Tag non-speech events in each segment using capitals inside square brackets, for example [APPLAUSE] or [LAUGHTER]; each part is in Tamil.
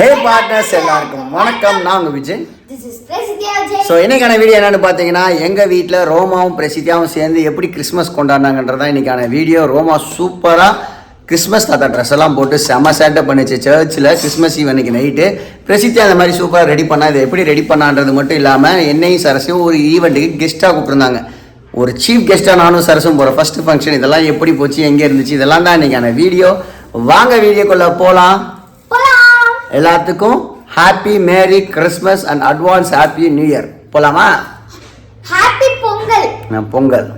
ஹே பார்ட்னர்ஸ் எல்லாருக்கும் வணக்கம். நான் உங்கள் விஜய். ஸோ இன்னைக்கான வீடியோ என்னன்னு பார்த்தீங்கன்னா எங்கள் வீட்டில் ரோமாவும் பிரசித்தியாவும் சேர்ந்து எப்படி கிறிஸ்மஸ் கொண்டாடினாங்கன்றதா இன்னைக்கான வீடியோ ரோமா சூப்பராக கிறிஸ்மஸ் தாத்தா ட்ரெஸ் எல்லாம் போட்டு செம சேட்டை பண்ணிச்சு. சர்ச்சில் கிறிஸ்மஸ் ஈவ் அன்னைக்கு நைட்டு பிரசித்தியா அந்த மாதிரி சூப்பராக ரெடி பண்ணா இதை எப்படி ரெடி பண்ணான்றது மட்டும் இல்லாமல் என்னையும் சரசையும் ஒரு ஈவெண்ட்டுக்கு கெஸ்ட்டாக கூப்பிட்டுருந்தாங்க. ஒரு சீஃப் கெஸ்ட்டாக நானும் சரசும் போகிற ஃபர்ஸ்ட் ஃபங்க்ஷன் இதெல்லாம் எப்படி போச்சு எங்கே இருந்துச்சு இதெல்லாம் தான் இன்னைக்கான வீடியோ வாங்க வீடியோக்குள்ளே போகலாம் எல்லாத்துக்கும் happy merry Christmas and advance happy new year போலாமா? ஹாப்பி பொங்கல் நான் பொங்கல்.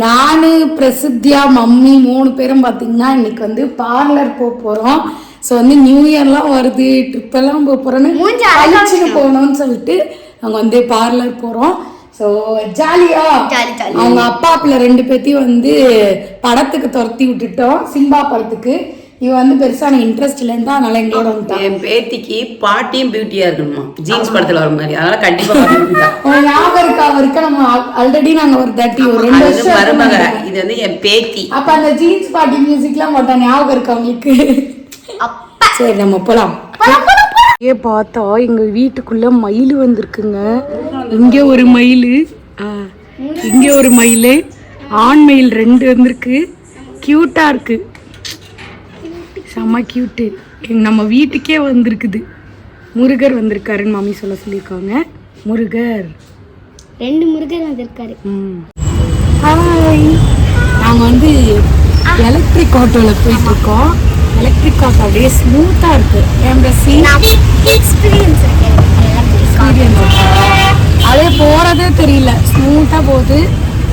நானு பிரசித்தியா மம்மி மூணு பேரும் பார்த்தீங்கன்னா இன்னைக்கு வந்து பார்லர் போக போகிறோம் ஸோ வந்து நியூ இயர்லாம் வருது ட்ரிப் எல்லாம் போக போகிறோன்னு அழிச்சுட்டு போகணும்னு சொல்லிட்டு அவங்க வந்து பார்லர் போகிறோம் ஸோ ஜாலியா ஜாலி, ஜாலி. அவங்க அப்பா பிள்ளை ரெண்டு பேத்தையும் வந்து படத்துக்கு துரத்தி விட்டுட்டோம் சிம்பா படத்துக்கு. இவ வந்து பெருசான இன்ட்ரெஸ்ட் இல்லைன்னு அதனால எங்களோட வந்துட்டான் என் பேத்திக்கு பாட்டியும் பியூட்டியா இருக்கணுமா? ஜீன்ஸ் படத்துல வர மாதிரி. அதனால கண்டிப்பா [LAUGHS] ஞாபகம் இருக்கா? அவருக்கு நம்ம ஆல்ரெடி நாங்க ஒரு தட்டி ஒரு ரெண்டு வருஷம் மருமக. இது வந்து என் பேத்தி. அப்ப அந்த ஜீன்ஸ் பாட்டி மியூசிக்லாம் போட்டா ஞாபகம் இருக்கா உங்களுக்கு? சரி நம்ம போலாம். ஏ பார்த்தா எங்க வீட்டுக்குள்ள மயில் வந்திருக்குங்க. இங்க ஒரு மயில் இங்க ஒரு மயில் ஆண் மயில் ரெண்டு வந்திருக்கு. கியூட்டா இருக்கு. செம்ம கியூட்டு நம்ம வீட்டுக்கே வந்திருக்குது. முருகர் வந்திருக்காருன்னு மாமி சொல்ல சொல்லியிருக்காங்க. முருகர். ரெண்டு முருகன் வந்திருக்காரு. ஹாய் நாங்கள் வந்து எலக்ட்ரிக் ஆட்டோவில் போயிட்டு இருக்கோம். எலக்ட்ரிக் ஆட்டோ அப்படியே ஸ்மூத்தாக இருக்கு. எம்பசி எக்ஸ்பீரியன்ஸ் இருக்கு எக்ஸ்பீரியன்ஸ் அதே போகிறதே தெரியல. ஸ்மூத்தாக போகுது.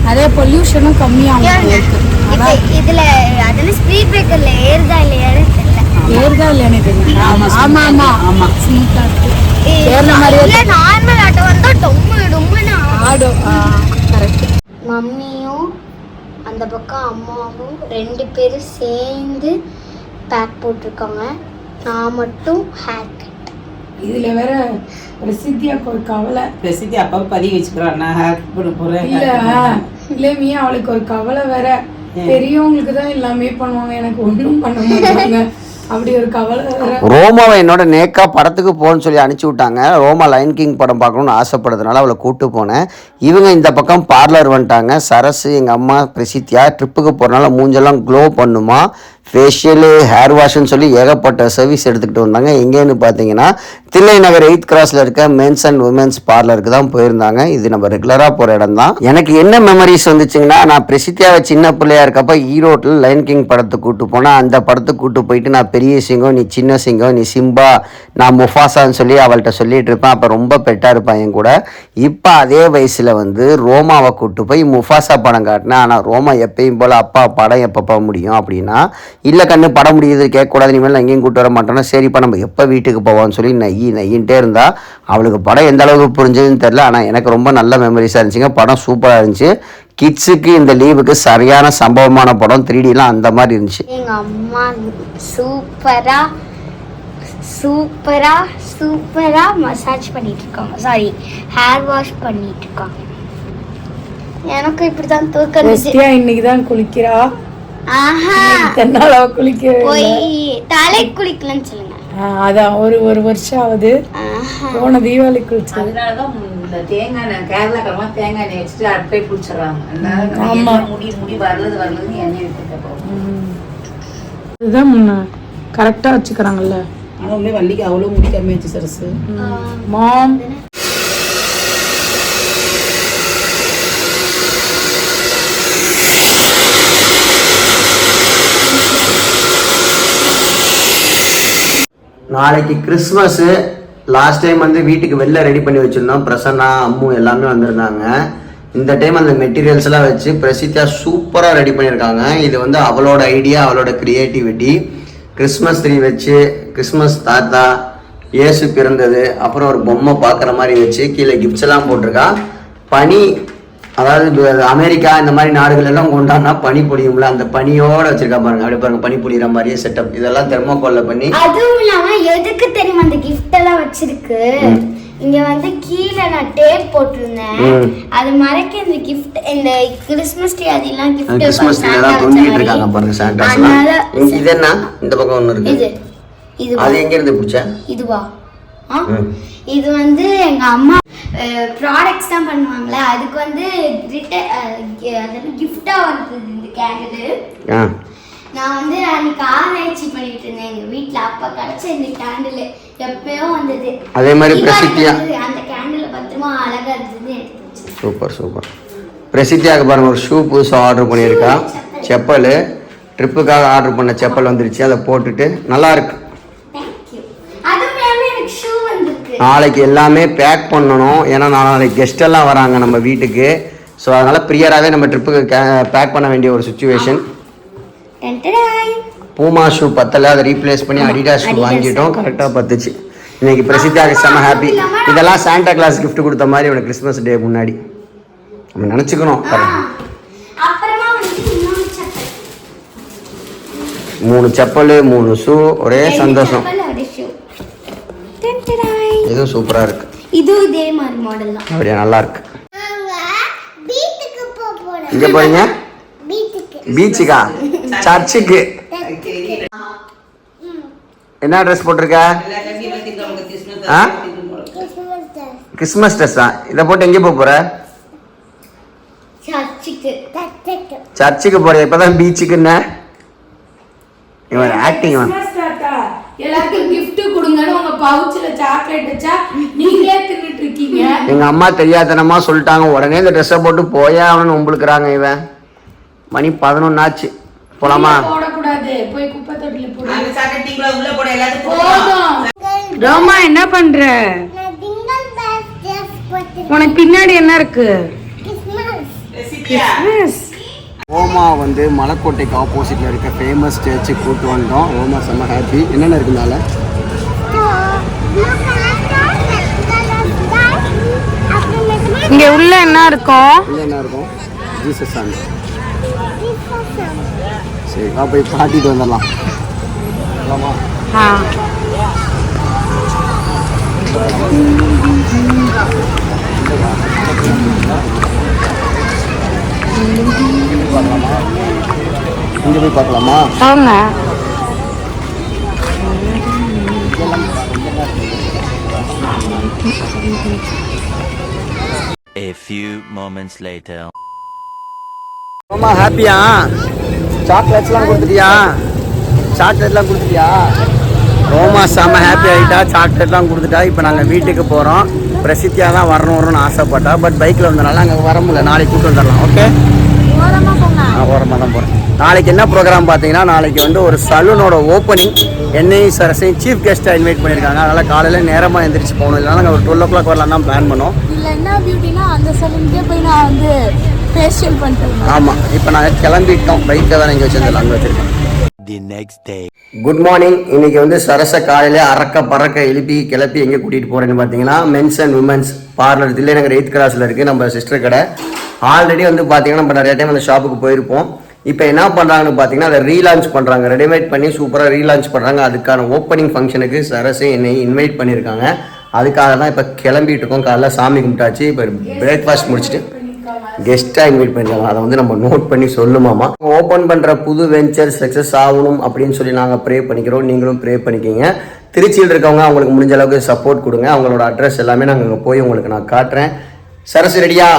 அதே பொல்யூஷனும் கம்மியாகும் இதுல அதுல ஸ்பீட் பிரேக்கர்ல ஏறுதா இல்லையான்னு தெரியல. ஏறுதா இல்லையானே தெரியல. ஆமா ஆமா ஆமா. ஆமா. ஸ்மூத்தாக இருக்கு. ஏறின மாதிரியே இல்ல நார்மல் ஆட்டோ வந்தா டொம்மு டொம்முன்னு ஆடும் கரெக்ட் மம்மியும் அந்த பக்கம் அம்மாவும் ரெண்டு பேரும் சேர்ந்து பேக் போட்டிருக்காங்க. நான் மட்டும் ஹேர் கட் இதுல வேற பிரசித்தியாக்கு ஒரு கவலை. பிரசித்தி அப்பாவை பதிவு வச்சுக்கிறான் நான் ஹேர் பண்ண போறேன். இல்ல இல்ல மீ அவளுக்கு ஒரு கவலை வேற. பெரியவங்களுக்கு தான் எல்லாமே பண்ணுவாங்க எனக்கு ஒண்ணும் பண்ண மாட்டாங்க. அப்படி ஒரு கவலை ரோமாவை என்னோட நேக்கா படத்துக்கு போகணும்னு சொல்லி அனுப்பிச்சி விட்டாங்க. ரோமா லைன் கிங் படம் பார்க்கணும்னு ஆசைப்படுறதுனால அவளை கூப்பிட்டு போனேன். இவங்க இந்த பக்கம் பார்லர் வந்துட்டாங்க. சரசு எங்கள் அம்மா பிரசித்தியா ட்ரிப்புக்கு போகிறனால மூஞ்செல்லாம் க்ளோ பண்ணுமா? ஃபேஷியலு ஹேர் வாஷ்னு சொல்லி ஏகப்பட்ட சர்வீஸ் எடுத்துக்கிட்டு வந்தாங்க. எங்கேன்னு பார்த்தீங்கன்னா தில்லை நகர் எயித் கிராஸில் இருக்க மென்ஸ் அண்ட் உமன்ஸ் பார்லருக்கு தான் போயிருந்தாங்க. இது நம்ம ரெகுலராக போகிற இடம் தான். எனக்கு என்ன மெமரிஸ் வந்துச்சுங்கன்னா நான் பிரசித்தியாவை சின்ன பிள்ளையா இருக்கப்ப ஈரோட்டில் லைன் கிங் படத்துக்கு கூட்டு போனேன். அந்த படத்துக்கு கூட்டு போயிட்டு நான் பெரிய சிங்கம் நீ சின்ன சிங்கம் நீ சிம்பா நான் முஃபாசான்னு சொல்லி அவள்கிட்ட சொல்லிட்டு இருப்பேன். அப்போ ரொம்ப பெட்டாக இருப்பான் என் கூட. இப்போ அதே வயசில் வந்து ரோமாவை கூட்டு போய் முஃபாசா படம் காட்டினேன். ஆனால் ரோமா எப்பயும் போல் அப்பா படம் எப்பப்போ முடியும் அப்படின்னா இல்லை கண்ணு படம் முடியுது கேட்கக்கூடாது இனிமேல் நான் எங்கேயும் கூட்டு வர மாட்டேன்னா சரிப்பா நம்ம எப்போ வீட்டுக்கு போவோம்னு சொல்லி நெய் நெய்யின்ட்டே இருந்தா அவளுக்கு படம் எந்த அளவுக்கு புரிஞ்சதுன்னு தெரில ஆனால் எனக்கு ரொம்ப நல்ல மெமரிஸாக இருந்துச்சுங்க. படம் சூப்பராக இருந்துச்சு. கிட்ஸுக்கு இந்த லீவுக்கு சரியான சம்பவமான படம் த்ரீ டிலாம் அந்த மாதிரி இருந்துச்சு. எங்க அம்மா சூப்பரா சூப்பரா சூப்பரா மசாஜ் பண்ணிட்டு இருக்காங்க சாரி ஹேர் வாஷ் பண்ணிட்டு இருக்காங்க எனக்கு இப்படிதான் தூக்கம் இன்னைக்கு தான் குளிக்கிறா. ஆஹா. தென்னால குளிக்க போய் தலை குளிக்கலன்னு சொல்லுங்க. ஆஹ் அதான் ஒரு ஒரு வருஷம் ஆகுது ஆஹா. போன தீபாவளி குளிச்சது அதனாலதான் இந்த தேங்காய் எண்ணெய் கேரளாக்காரமா தேங்காய் எண்ணெய் வச்சுட்டு ஆமா. எண்ணெய் முடி முடி வரலது வரலதுன்னு எண்ணெய் எடுத்துட்டு இதுதான் முன்ன கரெக்டா வச்சுக்கிறாங்கல்ல. அவங்களே வள்ளிக்கு அவ்வளோ முடி கம்மியாச்சு சரசு. மாம். நாளைக்கு கிறிஸ்மஸ்ஸு லாஸ்ட் டைம் வந்து வீட்டுக்கு வெளில ரெடி பண்ணி வச்சுருந்தோம். பிரசன்னா அம்மு எல்லாமே வந்திருந்தாங்க. இந்த டைம் அந்த மெட்டீரியல்ஸ் எல்லாம் வச்சு பிரசித்தியா சூப்பராக ரெடி பண்ணியிருக்காங்க. இது வந்து அவளோட ஐடியா அவளோட க்ரியேட்டிவிட்டி கிறிஸ்மஸ் ட்ரீ வச்சு கிறிஸ்மஸ் தாத்தா இயேசு பிறந்தது அப்புறம் ஒரு பொம்மை பார்க்குற மாதிரி வச்சு கீழே கிஃப்ட்ஸ் எல்லாம் போட்டிருக்கா. பனி அதாவது அமெரிக்கா இந்த மாதிரி நாடுகள் எல்லாம் கொண்டாடினா பனி பொழியும்ல? அந்த பனியோட வச்சிருக்கா பாருங்க. அப்படி பாருங்க பனி பொழியிற மாதிரியே செட்டப் இதெல்லாம் தெர்மோகோல்ல பண்ணி அதுவும் இல்லாம எதுக்கு தெரியுமா அந்த கிஃப்ட் எல்லாம் வச்சிருக்கு? இங்க வந்து கீழே நான் டேப் போட்டிருந்தேன். அது மறைக்க இந்த கிஃப்ட் இந்த கிறிஸ்மஸ் ட்ரீ அதெல்லாம் கிஃப்ட் கிறிஸ்மஸ் ட்ரீலாம் தொங்கிட்டு இருக்காங்க பாருங்க இங்க இது என்ன? இந்த பக்கம் இது இருக்கு. இது அது எங்க இருந்து பிடிச்ச இதுவா. இது வந்து எங்க அம்மா ப்ராடக்ட்ஸ் தான் பண்ணுவாங்களே அதுக்கு வந்து ரிட்டன் கிஃப்டா வந்தது இந்த கேண்டில் ஆ. நான் வந்து அன்னைக்கு ஆராய்ச்சி பண்ணிட்டு இருந்தேன் எங்க வீட்ல அப்ப கிடைச்ச இந்த கேண்டில் எப்பயோ வந்தது. அதே மாதிரி பிரசித்தியா? அந்த கேண்டில் பத்திரமா அழகா இருந்தது சூப்பர் சூப்பர். பிரசித்தியாக பாருங்க ஒரு ஷூ புதுசாக ஆர்டர் பண்ணியிருக்கா. செப்பல். ட்ரிப்புக்காக ஆர்டர் பண்ண செப்பல் வந்துருச்சு அதை போட்டுட்டு நல்லா இருக்கு தேங்க்யூ அதுவும் இல்லாம எனக்கு ஷூ வந்திருக்கு நாளைக்கு எல்லாமே பேக் பண்ணணும். ஏன்னா நாளைக்கு கெஸ்ட் எல்லாம் வராங்க நம்ம வீட்டுக்கு. ஸோ அதனால ப்ரியராகவே நம்ம ட்ரிப்புக்கு பேக் பண்ண வேண்டிய ஒரு சுச்சுவேஷன். பூமா ஷூ பத்தல அதை ரீப்ளேஸ் பண்ணி அடிடாஸ் ஷூ வாங்கிட்டோம். கரெக்டாக பத்துச்சு. இன்னைக்கு பிரசித்தியாக செம்ம ஹாப்பி இதெல்லாம் சாண்டா கிளாஸ் gift கொடுத்த மாதிரி உனக்கு கிறிஸ்மஸ் டே முன்னாடி. நம்ம நினச்சிக்கணும். மூணு செப்பல் மூணு ஷூ ஒரே சந்தோஷம். இதுவும் சூப்பராக இருக்கு. இதுவும் இதே மாதிரி மாடல் தான். அப்படியே நல்லா இருக்கு. பீச்சுக்கு போக போறோம். இங்கே போறீங்க? பீச்சுக்கு சர்ச்சுக்கு. என்ன ட்ரெஸ் போட்டிருக்க? கிறிஸ்மஸ் ட்ரெஸ்ஸா இதை போட்டு எங்கே போக போற? சர்ச்சுக்கு. சர்ச்சுக்கு. போற இப்பதான் பீச்சுக்குன்னு இவன் ஆக்டிங் இவன். எல்லாருக்கும் gift கொடுங்கன்னு உங்க பவுச்ல சாக்லேட் வச்சா நீங்களே தின்னுட்டு இருக்கீங்க. எங்க அம்மா தெரியாதனமா சொல்லிட்டாங்க. உடனே இந்த ட்ரெஸ்ஸை போட்டு போயே அவனு உங்களுக்குறாங்க இவன். மணி பதினொன்னு ஆச்சு. போலாமா? போடக்கூடாது. போய் குப்பை தொட்டில போடு. அந்த சாப்பிட்டீங்களா உள்ள போட எல்லாத்துக்கும் போதும். ரோமா என்ன பண்ற? உனக்கு பின்னாடி என்ன இருக்கு? Yes. ஓமா வந்து மலைக்கோட்டைக்கு ஆப்போசிட்ல இருக்க ஃபேமஸ் சர்ச்சு கூட்டு வந்தோம். ஓமா செம்ம ஹாப்பி என்னென்ன இருக்கு மேல? இங்க உள்ள என்ன இருக்கும்? இங்க என்ன இருக்கும்? ஜீசஸ் சாமி சரி வா போய் பாட்டிட்டு வந்துடலாம். போலாமா ஆ. இங்கே போய் பார்க்கலாமா? A few moments later. ரொம்ப ஹாப்பியா சாக்லேட்ஸ்லாம் கொடுத்துட்டியா? சாக்லேட்லாம் கொடுத்துட்டியா? ரோமா செம்ம ஹாப்பி ஆகிட்டா சாக்லேட்லாம் கொடுத்துட்டா இப்போ நாங்கள் வீட்டுக்கு போகிறோம் பிரசித்தியாக தான் வரணும் வரணும்னு ஆசைப்பட்டா பட் பைக்கில் வந்தனால அங்கே வர முடியல. நாளைக்கு கூட்டு வந்துடலாம் ஓகே ஓரமாக தான் போகிறேன் நாளைக்கு என்ன ப்ரோக்ராம் பார்த்தீங்கன்னா நாளைக்கு வந்து ஒரு சலூனோட ஓப்பனிங் என்னையும் சரசையும் சீஃப் கெஸ்ட்டாக இன்வைட் பண்ணியிருக்காங்க. அதனால் காலையில் நேரமாக எந்திரிச்சு போகணும். இல்லைனா நாங்கள் ஒரு டுவெல் ஓ கிளாக் வரலாம் தான் பிளான் பண்ணோம். இதுல என்ன பியூட்டினா அந்த சலூனுக்கே போய் நான் வந்து ஃபேஷியல் பண்ணிட்டு. ஆமாம் இப்போ நாங்கள் கிளம்பிட்டோம். பைக்கை தான் இங்கே வச்சிருந்தோம். அங்கே வச்சிருக்கோம். The next day. Good morning இன்னைக்கு வந்து சரச காலையில அறக்க பறக்க எழுப்பி கிளப்பி எங்கே கூட்டிகிட்டு போகிறேன்னு பார்த்தீங்கன்னா men's and women's parlour Thillai Nagar eighth கிளாஸில் இருக்குது நம்ம சிஸ்டர் கடை. ஆல்ரெடி வந்து பார்த்தீங்கன்னா நம்ம நிறைய டைம் அந்த ஷாப்புக்கு போயிருப்போம். இப்போ என்ன பண்ணுறாங்கன்னு பார்த்தீங்கன்னா அதை ரீலான்ச் பண்ணுறாங்க ரெடிமேட் பண்ணி சூப்பராக ரீலான்ச் பண்ணுறாங்க அதுக்கான ஓப்பனிங் ஃபங்க்ஷனுக்கு சரசை என்னை இன்வைட் பண்ணியிருக்காங்க. அதுக்காக தான் இப்போ கிளம்பிட்டு இருக்கோம். காலைல சாமி கும்பிட்டாச்சு. இப்போ பிரேக்ஃபாஸ்ட் முடிச்சுட்டு கெஸ்ட்டாக இன்வைட் பண்ணிருக்காங்க அதை வந்து நம்ம நோட் பண்ணி சொல்லுமாமா ஓப்பன் பண்ணுற புது வெஞ்சர் சக்ஸஸ் ஆகணும் அப்படின்னு சொல்லி நாங்கள் ப்ரே பண்ணிக்கிறோம். நீங்களும் ப்ரே பண்ணிக்கிங்க. திருச்சியில் இருக்கவங்க அவங்களுக்கு முடிஞ்ச அளவுக்கு சப்போர்ட் கொடுங்க. அவங்களோட அட்ரஸ் எல்லாமே நாங்கள் அங்கே போய் உங்களுக்கு நான் காட்டுறேன். சரசு ரெடியா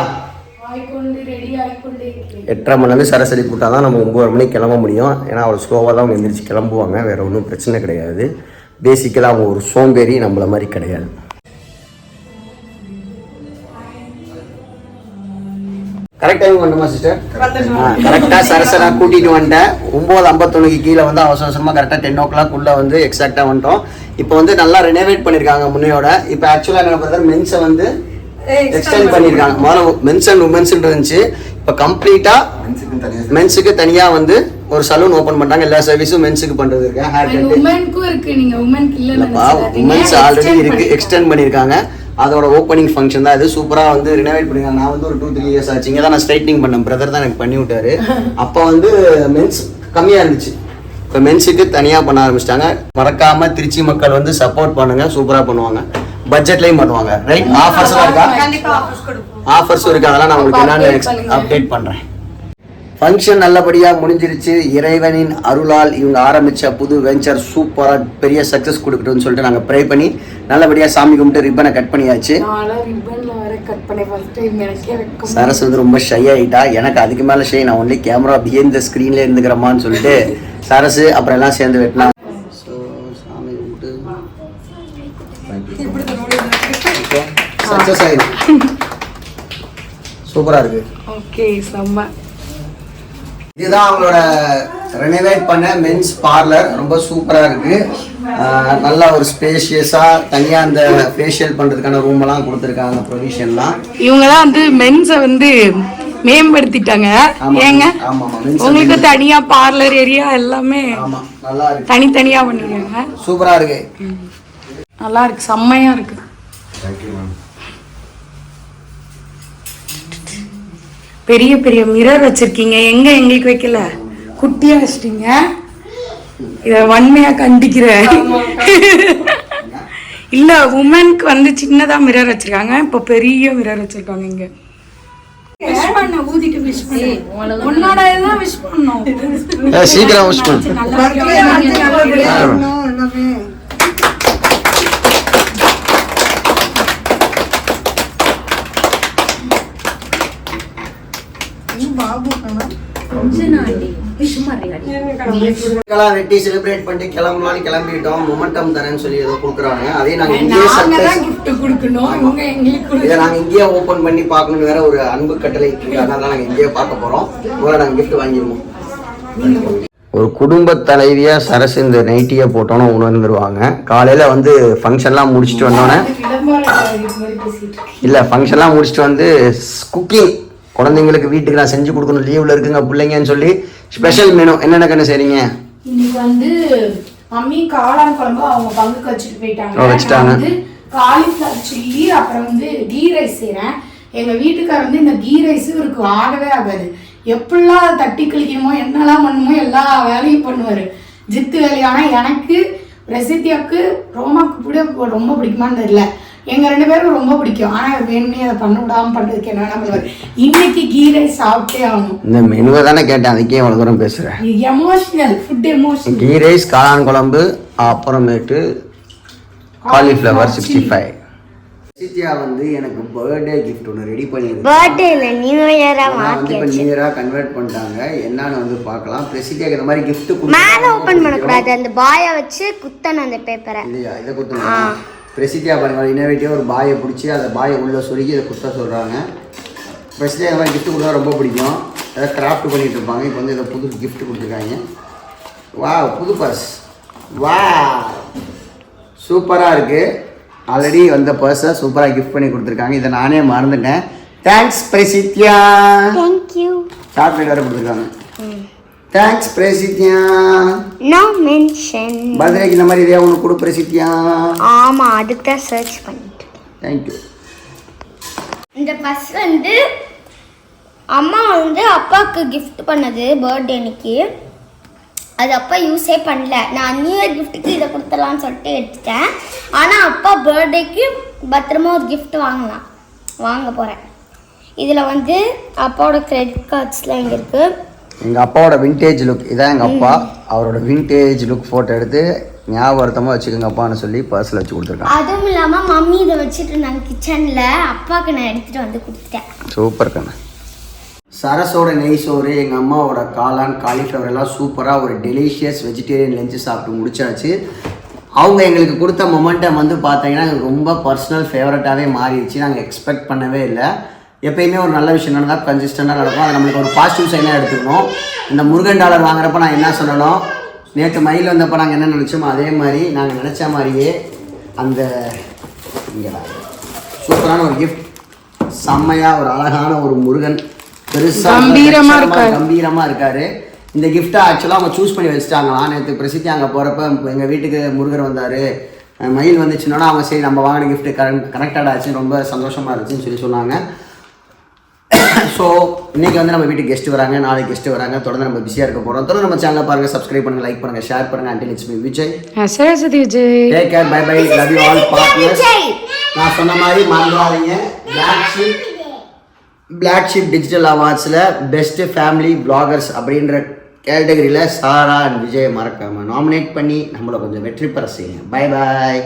எட்டரை மணிலேருந்து சரஸ்வதி கூட்டா தான் நம்ம ஒம்பது மணிக்கு கிளம்ப முடியும். ஏன்னா அவ்வளோ ஸ்லோவாக தான் அவங்க எந்திரிச்சு கிளம்புவாங்க. வேறு ஒன்றும் பிரச்சனை கிடையாது. பேசிக்கலாக அவங்க ஒரு சோம்பேறி நம்மள மாதிரி கிடையாது. கரெக்ட் டைம் பண்ணுமா சிஸ்டர் கரெக்டாக சரசரா கூட்டிகிட்டு வந்துட்டேன். ஒம்பது ஐம்பத்தொன்னுக்கு கீழே வந்து அவசர அவசரமாக கரெக்டாக டென் ஓ கிளாக் உள்ள வந்து எக்ஸாக்டாக வந்துட்டோம். இப்போ வந்து நல்லா ரெனோவேட் பண்ணியிருக்காங்க முன்னையோட. இப்போ ஆக்சுவலாக என்ன பார்த்தா மென்ஸை வந்து எக்ஸ்டெண்ட் பண்ணியிருக்காங்க முதல்ல மென்ஸ் அண்ட் உமன்ஸ் இருந்துச்சு. இப்போ கம்ப்ளீட்டாக மென்ஸுக்கு தனியாக வந்து ஒரு சலூன் ஓப்பன் பண்ணிட்டாங்க. எல்லா சர்வீஸும் மென்ஸுக்கு பண்ணுறது இருக்கு. ஹேர் இல்லப்பா உமன்ஸ் ஆல்ரெடி இருக்கு. எக்ஸ்டெண்ட் பண்ணியிருக்காங்க அதோட ஓப்பனிங் ஃபங்க்ஷன் தான் இது. சூப்பராக வந்து ரினோவேட் பண்ணிருக்காங்க. நான் வந்து ஒரு டூ த்ரீ இயர்ஸ் ஆச்சு. இங்கே தான் நான் ஸ்ட்ரைட்னிங் பண்ணேன். பிரதர் தான் எனக்கு பண்ணி விட்டாரு. அப்போ வந்து மென்ஸ் கம்மியாக இருந்துச்சு. இப்போ மென்ஸுக்கு தனியாக பண்ண ஆரம்பிச்சிட்டாங்க. மறக்காம திருச்சி மக்கள் வந்து சப்போர்ட் பண்ணுங்க. சூப்பராக பண்ணுவாங்க. பட்ஜெட்லயும் பண்ணுவாங்க. ரைட் ஆஃபர்ஸ் இருக்கா? ஆஃபர்ஸும் இருக்கு அதெல்லாம் நான் உங்களுக்கு என்னன்னு அப்டேட் பண்றேன். ஃபங்க்ஷன் நல்லபடியாக முடிஞ்சிருச்சு. இறைவனின் அருளால் இவங்க ஆரம்பித்த புது வெஞ்சர் சூப்பராக பெரிய சக்ஸஸ் கொடுக்கட்டும்னு சொல்லிட்டு நாங்கள் ப்ரே பண்ணி நல்லபடியாக சாமி கும்பிட்டு ரிப்பனை கட் பண்ணியாச்சு. சரஸ் வந்து ரொம்ப ஷை ஆகிட்டா எனக்கு அதுக்கு மேலே ஷை நான் ஒன்லி கேமரா அப்படியே இந்த ஸ்க்ரீன்லேயே இருந்துக்கிறமான்னு சொல்லிட்டு சரசு அப்புறம் எல்லாம் சேர்ந்து வெட்டினா ஸோ சாமி கும்பிட்டு சக்ஸஸ் ஆயிடுச்சு சூப்பராக இருக்குது ஓகே செம்ம. இதுதான் அவங்களோட ரெனோவேட் பண்ண மென்ஸ் பார்லர் ரொம்ப சூப்பராக இருக்கு. நல்ல ஒரு ஸ்பேஷியஸாக தனியாக அந்த ஃபேஷியல் பண்ணுறதுக்கான ரூம் எல்லாம் கொடுத்துருக்காங்க ப்ரொவிஷன்லாம் இவங்க தான் வந்து மென்ஸை வந்து மேம்படுத்திட்டாங்க. ஏங்க? உங்களுக்கு தனியா பார்லர் ஏரியா எல்லாமே நல்லா இருக்கு. தனித்தனியா பண்ணிருக்காங்க. சூப்பராக இருக்கு. நல்லா இருக்கு செம்மையா இருக்கு. பெரிய பெரிய மிரர் வச்சிருக்கீங்க. எங்க எங்களுக்கு வைக்கல? குட்டியா வச்சிட்டீங்க. இத வன்மையா கண்டிக்கிறேன் இல்ல உமனுக்கு வந்து சின்னதா மிரர் வச்சிருக்காங்க. இப்ப பெரிய மிரர் வச்சிருக்காங்க இங்க. விஷ் பண்ண ஊதிட்டு விஷ் பண்ண உன்னோட இதான் விஷ் பண்ணோம் ஏய், சீக்கிரம் வெட்டி செலிப்ரேட் பண்ணிட்டு கிளம்பலாம்னு கிளம்பிட்டோம் மொமெண்டம் தரேன்னு சொல்லி ஏதோ கொடுக்குறாங்க அதே நாங்கள் இங்கேயே நாங்க சர்ப்ரைஸ் கொடுக்கணும். இவங்க எங்களுக்கு இதை நாங்கள் இங்கேயே ஓப்பன் பண்ணி பார்க்கணும்னு வேற ஒரு அன்பு கட்டளை இருக்கு. அதனால நாங்கள் இங்கேயே பார்க்க போகிறோம் முதல்ல நாங்கள் gift வாங்கிடுவோம். ஒரு குடும்ப தலைவியா சரசு இந்த நைட்டியை போட்டோன்னு உணர்ந்துருவாங்க. காலையில் வந்து ஃபங்க்ஷன்லாம் முடிச்சுட்டு வந்தோன்னே இல்லை ஃபங்க்ஷன்லாம் முடிச்சுட்டு வந்து குக்கிங் குழந்தைங்களுக்கு வீட்டுக்கு நான் செஞ்சு கொடுக்கணும் லீவில் இருக்குங்க பிள்ளைங்கன்னு சொல்லி ஸ்பெஷல் மெனு என்னென்ன கண்ணு செய்றீங்க? இன்னைக்கு வந்து மம்மி காளான் குழம்பு அவங்க பங்குக்கு வச்சுட்டு போயிட்டாங்க. வச்சுட்டாங்க. காலிஃப்ளவர் சில்லி அப்புறம் வந்து கீ ரைஸ் செய்றேன். எங்க வீட்டுக்கார் வந்து இந்த கீ ரைஸ் இவருக்கு ஆகவே ஆகாது. எப்படிலாம் தட்டி கழிக்கணுமோ என்னெல்லாம் பண்ணுமோ எல்லா வேலையும் பண்ணுவாரு. ஜித்து வேலை ஆனா எனக்கு ரெசித்தியாக்கு ரோமாக்கு கூட ரொம்ப பிடிக்குமான்னு தெரியல. எங்க ரெண்டு பேரும் ரொம்ப பிடிக்கும். ஆனா வேணுமே அதை பண்ண விடாம பண்றதுக்கு என்ன பண்ணுவாரு இன்னைக்கு கீ ரைஸ் சாப்பிட்டே ஆகணும். இந்த மெனுவை தானே கேட்டேன். அதுக்கே அவ்வளோ தூரம் பேசுகிறேன் emotional food emotional ghee rice காளான் குழம்பு அப்புறமேட்டு காலிஃப்ளவர் சிக்ஸ்டி ஃபைவ் சித்தியா வந்து எனக்கு பர்த்டே கிஃப்ட் ஒன்று ரெடி பண்ணியிருக்கு பர்த்டே இல்லை நியூ இயரா நான் வந்து இப்போ நியராக கன்வெர்ட் பண்ணிட்டாங்க. என்னன்னு வந்து பார்க்கலாம். பிரசித்தியாக்கு இந்த மாதிரி gift மேல கொடுத்து ஓபன் பண்ணக்கூடாது. அந்த பாயை வச்சு குத்தணும் அந்த பேப்பரை இல்லையா? இதை குத்தணும். பிரசித்தியா பாருங்க இன்னோவேட்டிவாக ஒரு பாயை பிடிச்சி அந்த பாயை உள்ள சொருகி இதை குத்த சொல்கிறாங்க பிரசித்தியா இந்த மாதிரி gift கொடுத்தா ரொம்ப பிடிக்கும். ஏதாவது கிராஃப்ட் பண்ணிட்டு இருப்பாங்க. இப்போ வந்து இதை புது gift கொடுத்துருக்காங்க. வா புது பர்ஸ் வா சூப்பராக இருக்குது ஆல்ரெடி வந்த பர்ஸை சூப்பராக கிஃப்ட் பண்ணி கொடுத்துருக்காங்க. இதை நானே மறந்துட்டேன். தேங்க்ஸ் பிரசித்யா தேங்க்யூ சாக்லேட் வேறு கொடுத்துருக்காங்க. தேங்க்ஸ் பிரசித்யா நோ மென்ஷன் பர்த்டேக்கு இந்த மாதிரி இதே ஒன்று கொடு பிரசித்யா ஆமா அதுக்கு தான் சர்ச் பண்ணிட்டு தேங்க்யூ இந்த பஸ் வந்து அம்மா வந்து அப்பாவுக்கு gift பண்ணது பர்த்டே அன்னைக்கு. அது அப்பா யூஸே பண்ணல. நான் நியூ இயர் கிஃப்ட்டுக்கு இதை கொடுத்துடலாம்னு சொல்லிட்டு எடுத்துட்டேன். ஆனால் அப்பா பர்த்டேக்கு பத்திரமா ஒரு gift வாங்கலாம் வாங்க போகிறேன் இதில் வந்து அப்பாவோட கிரெடிட் கார்ட்ஸ்லாம் இங்கே இருக்குது எங்கள் அப்பாவோட விண்டேஜ் லுக் இதான் எங்கள் அப்பா. அவரோட விண்டேஜ் லுக் ஃபோட்டோ எடுத்து ஞாபகத்தமாக வச்சுக்கோங்க அப்பான்னு சொல்லி பர்ஸில் வச்சு கொடுத்துருக்காங்க. அதுவும் இல்லாமல் மம்மி இதை வச்சுட்டு இருந்தாங்க கிச்சனில் அப்பாவுக்கு நான் எடுத்துகிட்டு வந்து கொடுத்துட்டேன். சூப்பர் கண்ணு. சரஸோட நெய் சோறு எங்கள் அம்மாவோட காளான் காலிஃப்ளவர் எல்லாம் சூப்பராக ஒரு டெலிஷியஸ் வெஜிடேரியன் லஞ்சு சாப்பிட்டு முடிச்சாச்சு. அவங்க எங்களுக்கு கொடுத்த மொமெண்டம் வந்து பார்த்தீங்கன்னா ரொம்ப பர்சனல் ஃபேவரட்டாகவே மாறிடுச்சு. நாங்கள் எக்ஸ்பெக்ட் பண்ணவே இல்லை. எப்பயுமே ஒரு நல்ல விஷயம் நடந்தால் கன்சிஸ்டண்டாக நடக்கும். அது நம்மளுக்கு ஒரு பாசிட்டிவ் சைனாக எடுத்துக்கணும். இந்த முருகன் டாலர் வாங்குறப்ப நான் என்ன சொல்லணும்? நேற்று மயில் வந்தப்போ நாங்கள் என்ன நினச்சோமோ அதே மாதிரி நாங்கள் நினச்ச மாதிரியே அந்த இங்கே சூப்பரான ஒரு கிஃப்ட் செம்மையா ஒரு அழகான ஒரு முருகன். பெருசா கம்பீரமா லட்சணமா, இருக்காரு. கம்பீரமா இருக்காரு. இந்த கிஃப்ட்டை ஆக்சுவலாக அவங்க சூஸ் பண்ணி வச்சுட்டாங்களாம். நேற்று பிரசித்தி அங்கே போகிறப்ப எங்கள் வீட்டுக்கு முருகர் வந்தார். மயில் வந்துச்சுன்னா அவங்க சரி நம்ம வாங்கின gift கரெக்ட் கனெக்டட் ஆச்சு ரொம்ப சந்தோஷமா இருந்துச்சுன்னு சொல்லி சொன்னாங்க. ஸோ இன்னைக்கு வந்து நம்ம வீட்டுக்கு கெஸ்ட் வராங்க. நாளைக்கு கெஸ்ட் வராங்க. தொடர்ந்து நம்ம பிஸியாக இருக்க போகிறோம் தொடர்ந்து நம்ம சேனலை பாருங்க சப்ஸ்கிரைப் பண்ணுங்க லைக் பண்ணுங்க ஷேர் பண்ணுங்க. Until it's me Vijay Saraswathi Vijay. Take care bye bye love you all partners நான் சொன்ன மாதிரி மறந்துடாதீங்க. Black sheep black sheep digital அவார்ட்ஸில் best family bloggers அப்படின்ற கேட்டகரியில் சாரா அண்ட் விஜய் மறக்காம நாமினேட் பண்ணி நம்மளை கொஞ்சம் வெற்றி பெற செய்யுங்க. Bye bye